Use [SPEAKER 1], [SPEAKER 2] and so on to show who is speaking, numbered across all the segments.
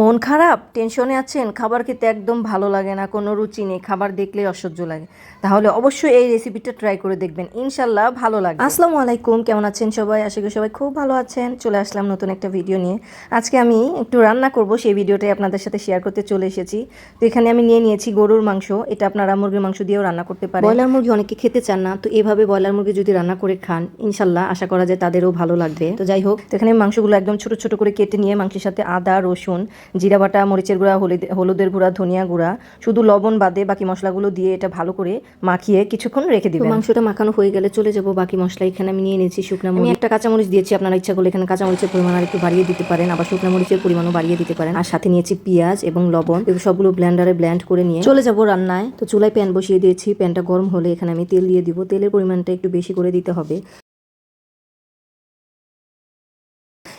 [SPEAKER 1] মন খারাপ? টেনশনে আছেন? খাবার খেতে একদম ভালো লাগে না, কোনো রুচি নেই, খাবার দেখলেই অসহ্য লাগে। তাহলে অবশ্যই এই রেসিপিটা ট্রাই করে দেখবেন, ইনশাল্লাহ ভালো লাগবে। আসসালামু আলাইকুম, কেমন আছেন সবাই? আশা করি সবাই খুব ভালো আছেন। চলে আসলাম নতুন একটা ভিডিও নিয়ে। আজকে আমি একটু রান্না করব, সেই ভিডিওটাই আপনাদের সাথে শেয়ার করতে চলে এসেছি। তো এখানে আমি নিয়ে নিয়েছি গরুর মাংস, এটা আপনারা মুরগির মাংস দিয়েও রান্না করতে পারেন। ব্রয়লার মুরগি অনেকে খেতে চান না, তো এভাবে ব্রয়লার মুরগি যদি রান্না করে খান, ইনশাল্লাহ আশা করা যায় তাদেরও ভালো লাগবে। তো যাই হোক, তো এখানে মাংসগুলো একদম ছোট ছোট করে কেটে নিয়ে মাংসের সাথে আদা, রসুন জিরা বাটা মরিচের গুঁড়া হলুদ হলুদের গুঁড়া ধনিয়া গুঁড়া শুধু লবণ বাদে বাকি মশলাগুলো দিয়ে এটা ভালো করে মাখিয়ে কিছুক্ষণ রেখে দিবেন। মাংসটা মাখানো হয়ে গেলে চলে যাব বাকি মশলা এখানে আমি নিয়ে নিয়েছি শুকনো মরিচ। একটা কাঁচামরিচ দিয়েছি আপনারা ইচ্ছা করলে এখানে কাঁচামরিচের পরিমাণ আর একটু বাড়িয়ে দিতে পারেন আবার শুকনো মরিচের পরিমাণও বাড়িয়ে দিতে পারেন। আর সাথে নিয়েছি পেঁয়াজ এবং লবণ এগুলো সবগুলো ব্লেন্ডারে ব্লেন্ড করে নিয়ে চলে যাব রান্নায়। তো চুলায় প্যান বসিয়ে দিয়েছি প্যানটা গরম হলে এখানে আমি তেল দিয়ে দিব তেলের পরিমাণটা একটু বেশি করে দিতে হবে।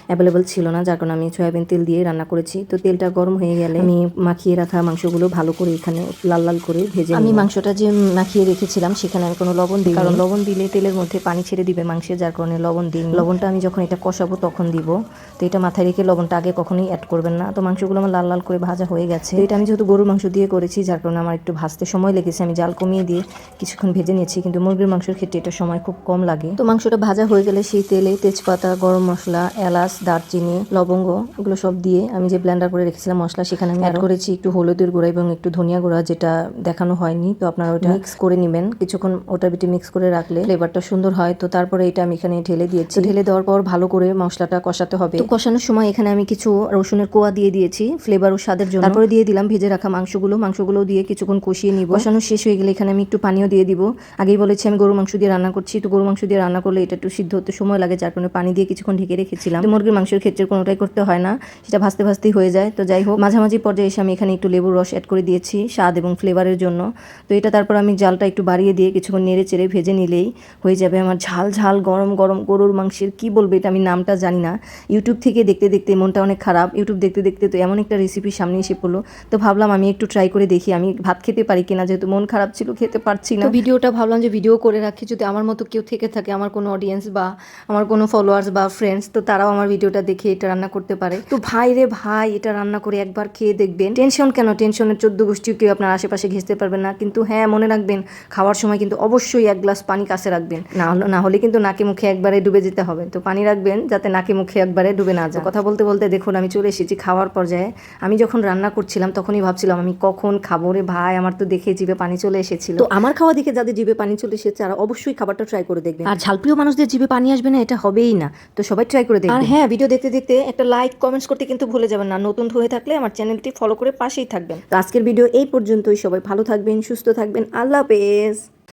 [SPEAKER 1] অ্যাভেলেবল ছিল না যার কারণে আমি সয়াবিন তেল দিয়ে রান্না করেছি। তো তেলটা গরম হয়ে গেলে আমি মাখিয়ে রাখা মাংসগুলো ভালো করে এখানে লাল লাল করে ভেজে আমি মাংসটা যে মাখিয়ে রেখেছিলাম সেখানে আমি কোনো লবণ দিই কারণ লবণ দিলে তেলের মধ্যে পানি ছেড়ে দিবে মাংসে যার কারণে লবণ দিই লবণটা আমি যখন এটা কষাবো তখন দিব। তো এটা মাথায় রেখে লবণটা আগে কখনোই অ্যাড করবেন না। তো মাংসগুলো আমার লাল লাল করে ভাজা হয়ে গেছে। এটা আমি যেহেতু গরুর মাংস দিয়ে করেছি যার কারণে আমার একটু ভাজতে সময় লেগেছে আমি জাল কমিয়ে দিয়ে কিছুক্ষণ ভেজে নিয়েছি কিন্তু মুরগির মাংসের ক্ষেত্রে এটা সময় খুব কম লাগে। তো মাংসটা ভাজা হয়ে গেলে সেই তেলে তেজপাতা গরম মশলা এলাচ দারচিনি লবঙ্গ এগুলো সব দিয়ে আমি যে ব্লেন্ডার করে রেখেছিলাম মশলা সেখানে আমি অ্যাড করেছি একটু হলুদের গুঁড়া এবং একটু ধনিয়া গুঁড়া যেটা দেখানো হয়নি তো আপনারা ওটা মিক্স করে নেবেন। কিছুক্ষণ ওটা বিটি মিক্স করে রাখলে ফ্লেভারটা সুন্দর হয়। তো তারপরে এটা আমি এখানে ঢেলে দিয়েছি। ঢেলে দেওয়ার পর ভালো করে মশলাটা কষাতে হবে। তো কষানোর সময় এখানে আমি কিছু রসুনের কোয়া দিয়ে দিয়েছি ফ্লেভার ও স্বাদের জন্য। তারপরে দিয়ে দিলাম ভেজে রাখা মাংসগুলো। মাংসগুলো দিয়ে কিছুক্ষণ কষিয়ে নিব। কষানো শেষ হয়ে গেলে এখানে আমি একটু পানিও দিয়ে দিব। আগেই বলেছি আমি গরু মাংস দিয়ে রান্না করছি। তো গরু মাংস দিয়ে রান্না করলে এটা একটু সিদ্ধ হতে সময় লাগে যার কারণে পানি দিয়ে কিছুক্ষণ ঢেকে রেখেছিলাম। তো মুরগির মাংসের ক্ষেত্রে কোনোটাই করতে হয় না, সেটা ভাজতে ভাজতেই হয়ে যায়। তো যাই হোক, মাঝামাঝি পর্যায়ে এসে আমি এখানে একটু লেবুর রস অ্যাড করে দিয়েছি, স্বাদ এবং ফ্লেভারের জন্য। তো এটা তারপর আমি জালটা একটু বাড়িয়ে দিয়ে কিছুক্ষণ নেড়ে চেড়ে ভেজে নিলেই হয়ে যাবে আমার ঝাল ঝাল গরম গরম গরুর মাংসের, কি বলব এটা আমি নামটা জানি না। ইউটিউব থেকে দেখতে দেখতে মনটা অনেক খারাপ ইউটিউব দেখতে দেখতে তো এমন একটা রেসিপি সামনে এসে পড়ল। তো ভাবলাম আমি একটু ট্রাই করে দেখি, আমি ভাত খেতে পারি কিনা, যেহেতু মন খারাপ ছিল, খেতে পারছি না। ভিডিওটা ভাবলাম যে ভিডিও করে রাখি, যদি আমার মতো কেউ থেকে থাকে, আমার কোনো অডিয়েন্স বা আমার কোনো ফলোয়ার্স বা ফ্রেন্ডস তো তারাও আমার ভিডিওটা দেখে এটা রান্না করতে পারে। তো ভাই রে ভাই এটা রান্না করে একবার খেয়ে দেখবেন। টেনশন কেন? টেনশনের চোদ্দ গোষ্ঠী কেউ আপনার আশেপাশে ঘেসতে পারবেন না। কিন্তু হ্যাঁ মনে রাখবেন খাওয়ার সময় কিন্তু অবশ্যই এক গ্লাস পানি কাছে রাখবেন। না হলে- না হলে কিন্তু নাকে মুখে একবারে ডুবে যেতে হবে। তো পানি রাখবেন যাতে নাকে মুখে একবারে ডুবে না যায়। কথা বলতে বলতে দেখুন আমি চলে এসেছি খাওয়ার পর্যায়ে। আমি যখন রান্না করছিলাম তখনই ভাবছিলাম আমি কখন খাব রে ভাই? আমার তো দেখে জিভে পানি চলে এসেছিল। তো আমার খাওয়া দেখে যাদের জিভে পানি চলে এসেছে তারা অবশ্যই খাবারটা ট্রাই করে দেখবেন। আর ঝালপ্রিয় মানুষদের জিভে পানি আসবে না এটা হবেই না। তো সবাই ট্রাই করে দেখবেন। আর হ্যাঁ ভিডিও দেখতে দেখতে একটা লাইক কমেন্টস করতে কিন্তু ভুলে যাবেন না। নতুন হয়ে থাকলে আমার চ্যানেলটি ফলো করে পাশেই থাকবেন। আজকের ভিডিও এই পর্যন্তই। সবাই ভালো থাকবেন, সুস্থ থাকবেন। আল্লাহ হাফেজ।